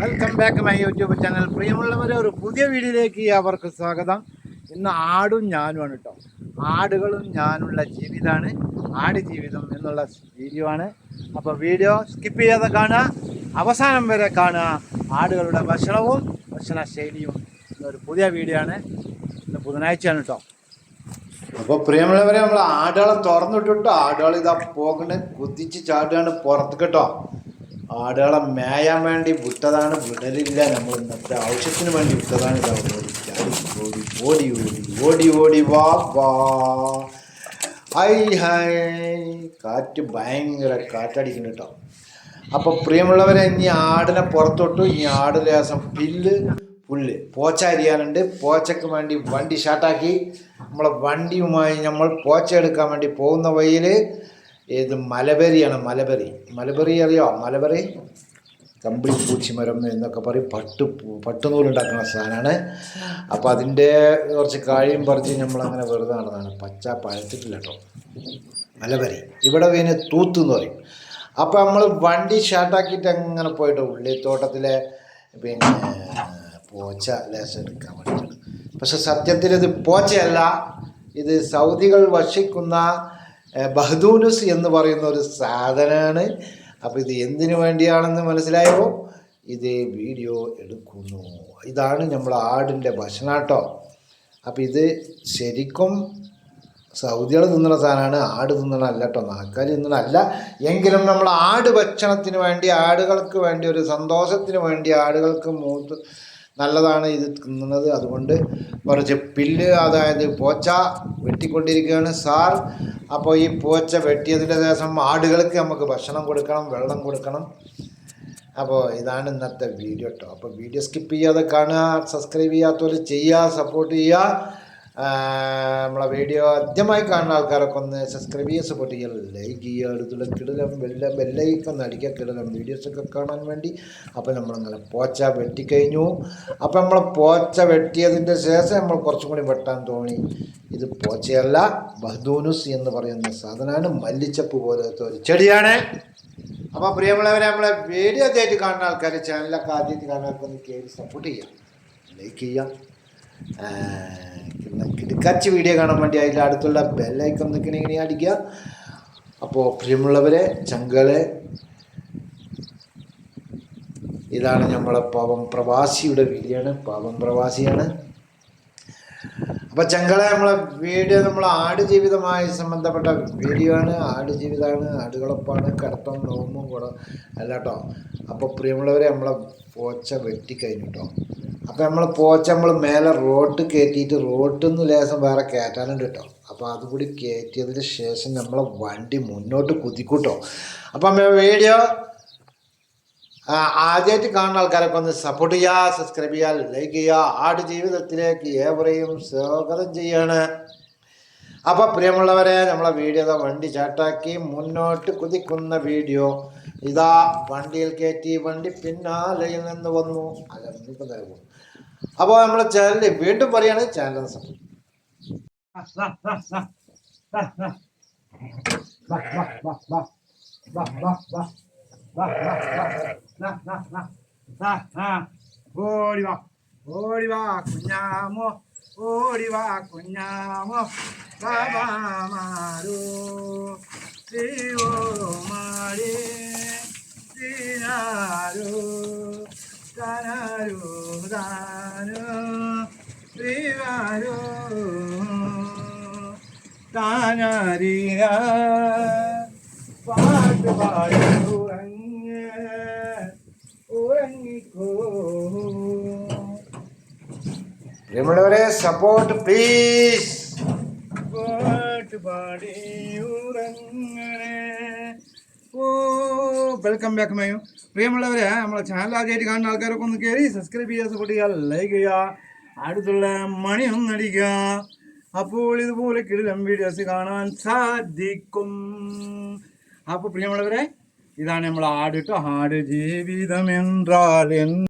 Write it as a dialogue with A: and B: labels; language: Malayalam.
A: Welcome back my YouTube channel പ്രിയമുള്ളവരെ ഒരു പുതിയ വീഡിയോയിലേക്ക് അവർക്ക് സ്വാഗതം. ഇന്ന് ആടും ഞാനുമാണ് കേട്ടോ ആടുകളും ഞാനുള്ള ജീവിതമാണ് ആട് ജീവിതം എന്നുള്ള വീഡിയോ ആണ് അപ്പോൾ വീഡിയോ സ്കിപ്പ് ചെയ്യാതെ കാണുക അവസാനം വരെ കാണുക ആടുകളുടെ ഭക്ഷണവും ഭക്ഷണ ശൈലിയും എന്നൊരു പുതിയ വീഡിയോ ആണ് ഇന്ന് ബുധനാഴ്ചയാണ് കേട്ടോ അപ്പോൾ പ്രിയമുള്ളവരെ നമ്മൾ ആടുകളെ തുറന്നിട്ടിട്ട് ആടുകൾ ഇതാ പോകണ് കുതിച്ച് ചാടുകയാണ് പുറത്ത് കേട്ടോ. ആടുകളെ മേയാൻ വേണ്ടി വിട്ടതാണ് വിടലില്ല. നമ്മൾ ഇന്നത്തെ ആവശ്യത്തിന് വേണ്ടി വിട്ടതാണ് ഓടി ഓടി ഓടി ഓടി ഓടി വാ വാ. ഹൈ ഹൈ കാറ്റ് ഭയങ്കര കാറ്റടിക്കുന്നു കേട്ടോ. അപ്പോൾ പ്രിയമുള്ളവരെ ഇനി ആടിനെ പുറത്തോട്ടു ഇനി ആട് ലേസം പില്ല് പുല്ല്. പോച്ച അരിയാനുണ്ട്. പോച്ചക്ക് വേണ്ടി വണ്ടി ഷാട്ടാക്കി നമ്മളെ വണ്ടിയുമായി നമ്മൾ പോച്ച എടുക്കാൻ വേണ്ടി പോകുന്ന വഴിയിൽ ഇത് മലബെറിയാണ് മലബറി? മലബെറി അറിയോ? മലബെറി? കമ്പിളി പൂച്ചിമരം എന്നൊക്കെ പറയും. പട്ട് പട്ടുനൂലുണ്ടാക്കുന്ന സാധനമാണ്. അപ്പോൾ അതിന്റെ കുറച്ച് കാഴിയും പറിച്ച് നമ്മളങ്ങനെ വെറുതെ നടന്നതാണ്. പച്ച പഴത്തിട്ടില്ല കേട്ടോ. മലബരി ഇവിടെ പിന്നെ തൂത്ത് എന്ന് പറയും. അപ്പോൾ നമ്മൾ വണ്ടി ഷാർട്ടാക്കിയിട്ട് അങ്ങനെ പോയിട്ട്? ഉള്ളിത്തോട്ടത്തിലെ പിന്നെ പോച്ച ലേശം എടുക്കാൻ വേണ്ടിയിട്ടാണ്. പക്ഷെ സത്യത്തിൽ ഇത് പോച്ചയല്ല. ഇത് സൗദികൾ വശിക്കുന്ന ഏഹ്, ബഹദൂനുസ് എന്ന് പറയുന്ന ഒരു സാധനമാണ് അപ്പോൾ ഇത് എന്തിനു വേണ്ടിയാണെന്ന് മനസ്സിലായോ? ഇത് വീഡിയോ എടുക്കുന്നു. ഇതാണ് നമ്മൾ ആടിന്റെ ഭക്ഷണാട്ടോ അപ്പോൾ ഇത് ശരിക്കും സൗദികൾ തിന്നണ സാധനമാണ് ആട് തിന്നണമല്ല കേട്ടോ നാക്കാൽ തിന്നണമല്ല എങ്കിലും നമ്മൾ ആട് ഭക്ഷണത്തിന് വേണ്ടി ആടുകൾക്ക് വേണ്ടി ഒരു സന്തോഷത്തിന് വേണ്ടി ആടുകൾക്ക് മൂത്ത് നല്ലതാണ് ഇത് തിന്നുന്നത്. അതുകൊണ്ട് കുറച്ച് പില്ല് അതായത് പോച്ച വെട്ടിക്കൊണ്ടിരിക്കുകയാണ് സാർ. അപ്പോൾ ഈ പോച്ച വെട്ടിയതിന്റെ ശേഷം ആടുകൾക്ക് നമുക്ക് ഭക്ഷണം കൊടുക്കണം വെള്ളം കൊടുക്കണം. അപ്പോൾ ഇതാണ് ഇന്നത്തെ വീഡിയോ കേട്ടോ. അപ്പോൾ വീഡിയോ സ്കിപ്പ് ചെയ്യാതെ കാണുക സബ്സ്ക്രൈബ് ചെയ്യാത്തവർ ചെയ്യുക സപ്പോർട്ട് ചെയ്യുക. നമ്മളെ വീഡിയോ ആദ്യമായി കാണുന്ന ആൾക്കാരൊക്കെ ഒന്ന് സബ്സ്ക്രൈബ് ചെയ്യുക സപ്പോർട്ട് ചെയ്യുക ലൈക്ക് ചെയ്യുക അടുത്തുള്ള കിടലം വെല്ല ബെല്ലൈക്ക് ഒന്ന് അടിക്കുക കിടലം വീഡിയോസൊക്കെ കാണാൻ വേണ്ടി. അപ്പോൾ നമ്മളങ്ങനെ പോച്ച വെട്ടിക്കഴിഞ്ഞു അപ്പോൾ നമ്മൾ പോച്ച വെട്ടിയതിന്റെ ശേഷം നമ്മൾ കുറച്ചും കൂടി വെട്ടാൻ തോന്നി. ഇത് പോച്ചയല്ല ബഹദൂനുസ് എന്ന് പറയുന്ന സാധനമാണ്. മല്ലിച്ചപ്പ് പോലത്തെ ഒരു ചെടിയാണ്. അപ്പോൾ പ്രിയമുള്ളവരെ നമ്മളെ വീഡിയോ ആദ്യമായിട്ട് കാണുന്ന ആൾക്കാർ ചാനലൊക്കെ ആദ്യമായിട്ട് കാണുന്ന ആൾക്കാർ കയറി സപ്പോർട്ട് ചെയ്യാം ലൈക്ക് ചെയ്യാം കിടക്കാച്ച് വീഡിയോ കാണാൻ വേണ്ടി അതിന്റെ അടുത്തുള്ള ബെല്ലൈക്കം നിൽക്കണ ഇങ്ങനെ അടിക്കുക. അപ്പോൾ പ്രിയമുള്ളവരെ ചങ്കളെ ഇതാണ് നമ്മളെ പാവം പ്രവാസിയുടെ വീഡിയോയാണ്. പാവം പ്രവാസിയാണ്. അപ്പോൾ ചങ്കളെ നമ്മളെ വീഡിയോ നമ്മൾ ആട് ജീവിതമായി സംബന്ധപ്പെട്ട വീഡിയോ ആണ് ആട് ജീവിതമാണ് ആടുകളൊപ്പാണ് കടത്തം നോമ്പും കൂടെ അല്ല കേട്ടോ അപ്പോൾ പ്രിയമുള്ളവരെ നമ്മളെ പോച്ച വെട്ടിക്കഴിഞ്ഞു കേട്ടോ അപ്പോൾ നമ്മൾ പോച്ച നമ്മൾ മേലെ റോട്ട് കയറ്റിയിട്ട് റോട്ടിൽ നിന്ന് ലേശം വേറെ കയറ്റാനുണ്ട് കേട്ടോ അപ്പോൾ അതുകൂടി കയറ്റിയതിന് ശേഷം നമ്മളെ വണ്ടി മുന്നോട്ട് കുതിക്കൂട്ടോ. അപ്പം വീഡിയോ ആദ്യമായിട്ട് കാണുന്ന ആൾക്കാരൊക്കെ ഒന്ന് സപ്പോർട്ട് ചെയ്യുക സബ്സ്ക്രൈബ് ചെയ്യുക ലൈക്ക് ചെയ്യുക ആട് ജീവിതത്തിലേക്ക് ഏവരെയും സ്വാഗതം ചെയ്യാണ്. അപ്പോൾ പ്രിയമുള്ളവരെ നമ്മളെ വീഡിയോ ഇതാ വണ്ടി ചാട്ടാക്കി മുന്നോട്ട് കുതിക്കുന്ന വീഡിയോ ഇതാ വണ്ടിയിൽ കയറ്റി വണ്ടി പിന്നാലയിൽ നിന്ന് വന്നു. അല്ല നിങ്ങൾക്ക് തരുമോ അപ്പോൾ നമ്മളെ ചാനൽ വീണ്ടും പറയാണ് ചാനൽ സപ്പോർട്ട് ഓടി വാ വാ വാ കുഞ്ഞാമോ ശ്രീവാരോ താനാരിയ. പാട്ട് പാടി ഉറങ്ങ് ഉറങ്ങിക്കോ. പ്രിയമുള്ളവരെ സപ്പോർട്ട് പ്ലീസ് പാട്ട് പാടി ഉറങ്ങണേ. വെൽക്കം ബാക്ക് മയു. പ്രിയമുള്ളവരെ നമ്മളെ ചാനൽ ആദ്യമായിട്ട് കാണുന്ന ആൾക്കാരൊക്കെ ഒന്ന് കയറി സബ്സ്ക്രൈബ് ചെയ്യുക സപ്പോർട്ട് ചെയ്യുക ലൈക്ക് ചെയ്യുക. അടുത്തുള്ള മണി ഒന്നടിക്കുക. അപ്പോൾ ഇതുപോലെ കിടിലം വീഡിയോസ് കാണാൻ സാധിക്കും. അപ്പോൾ പ്രിയമുള്ളവരെ ഇതാണ് നമ്മൾ ആട് കേട്ടോ ആട് ജീവിതം എന്നാൽ